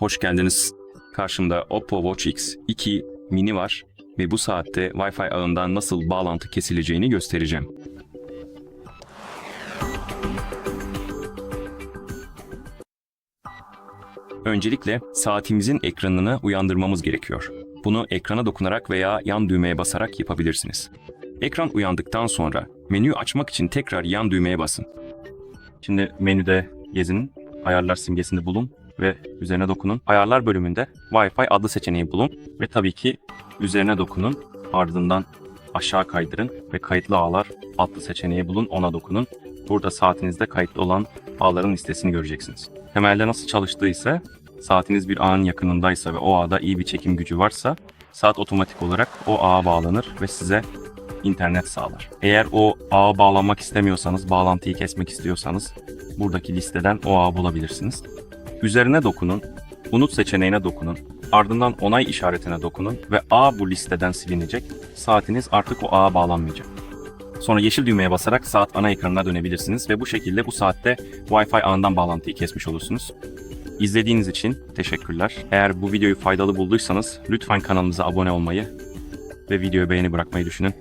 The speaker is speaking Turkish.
hoş geldiniz. Karşımda Oppo Watch X 2 mini var ve bu saatte Wi-Fi ağından nasıl bağlantı kesileceğini göstereceğim. Öncelikle saatimizin ekranını uyandırmamız gerekiyor. Bunu ekrana dokunarak veya yan düğmeye basarak yapabilirsiniz. Ekran uyandıktan sonra menüyü açmak için tekrar yan düğmeye basın. Şimdi menüde gezinin, ayarlar simgesini bulun ve üzerine dokunun. Ayarlar bölümünde Wi-Fi adlı seçeneği bulun ve tabii ki üzerine dokunun. Ardından aşağı kaydırın ve kayıtlı ağlar adlı seçeneği bulun, ona dokunun. Burada saatinizde kayıtlı olan ağların listesini göreceksiniz. Temelde nasıl çalıştığı ise saatiniz bir ağın yakınındaysa ve o ağda iyi bir çekim gücü varsa saat otomatik olarak o ağa bağlanır ve size internet sağlar. Eğer o ağa bağlanmak istemiyorsanız, bağlantıyı kesmek istiyorsanız buradaki listeden o ağı bulabilirsiniz. Üzerine dokunun, unut seçeneğine dokunun, ardından onay işaretine dokunun ve ağ bu listeden silinecek. Saatiniz artık o ağa bağlanmayacak. Sonra yeşil düğmeye basarak saat ana ekranına dönebilirsiniz ve bu şekilde bu saatte Wi-Fi ağından bağlantıyı kesmiş olursunuz. İzlediğiniz için teşekkürler. Eğer bu videoyu faydalı bulduysanız lütfen kanalımıza abone olmayı ve videoyu beğeni bırakmayı düşünün.